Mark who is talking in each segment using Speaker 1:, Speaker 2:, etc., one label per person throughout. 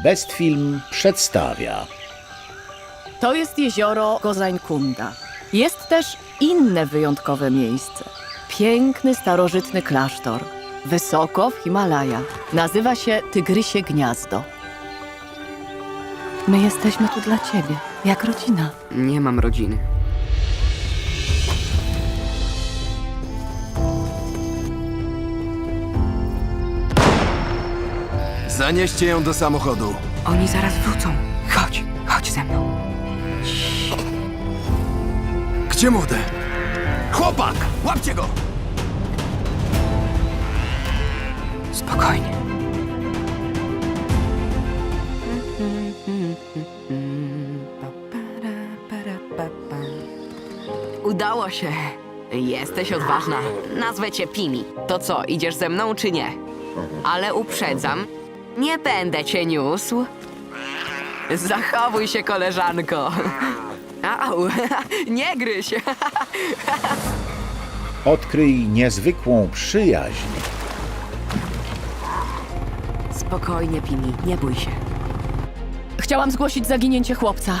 Speaker 1: Best Film przedstawia
Speaker 2: To jest jezioro Gozańkunda. Jest też inne wyjątkowe miejsce. Piękny, starożytny klasztor. Wysoko w Himalajach. Nazywa się Tygrysie Gniazdo. My jesteśmy tu dla ciebie, jak rodzina.
Speaker 3: Nie mam rodziny.
Speaker 4: Zanieście ją do samochodu.
Speaker 3: Oni zaraz wrócą. Chodź, chodź ze mną.
Speaker 4: Gdzie młode? Chłopak! Łapcie go!
Speaker 3: Spokojnie. Udało się. Jesteś odważna. Nazwę cię Pimi. To co, idziesz ze mną czy nie? Ale uprzedzam, nie będę cię niósł. Zachowuj się, koleżanko. Au, nie gryź.
Speaker 1: Odkryj niezwykłą przyjaźń
Speaker 3: Spokojnie, Pimi, nie bój się.
Speaker 2: Chciałam zgłosić zaginięcie chłopca.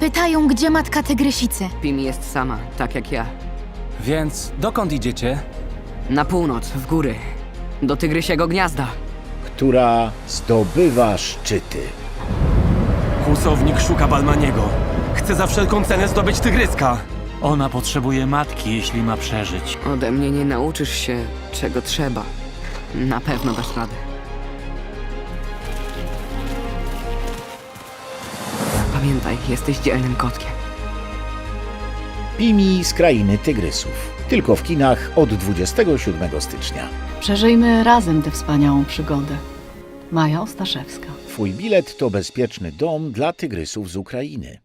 Speaker 5: Pytają, gdzie matka tygrysicy.
Speaker 3: Pimi jest sama, tak jak ja.
Speaker 6: Więc dokąd idziecie?
Speaker 3: Na północ, w góry. Do tygrysiego gniazda.
Speaker 1: która zdobywa szczyty.
Speaker 7: Kłusownik szuka Balmaniego. Chce za wszelką cenę zdobyć tygryska.
Speaker 6: Ona potrzebuje matki, jeśli ma przeżyć.
Speaker 3: Ode mnie nie nauczysz się, czego trzeba. Na pewno dasz radę. Pamiętaj, jesteś dzielnym kotkiem.
Speaker 1: Pimi z krainy tygrysów. Tylko w kinach od 27 stycznia.
Speaker 2: Przeżyjmy razem tę wspaniałą przygodę. Maja Ostaszewska.
Speaker 1: Twój bilet to bezpieczny dom dla tygrysów z Ukrainy.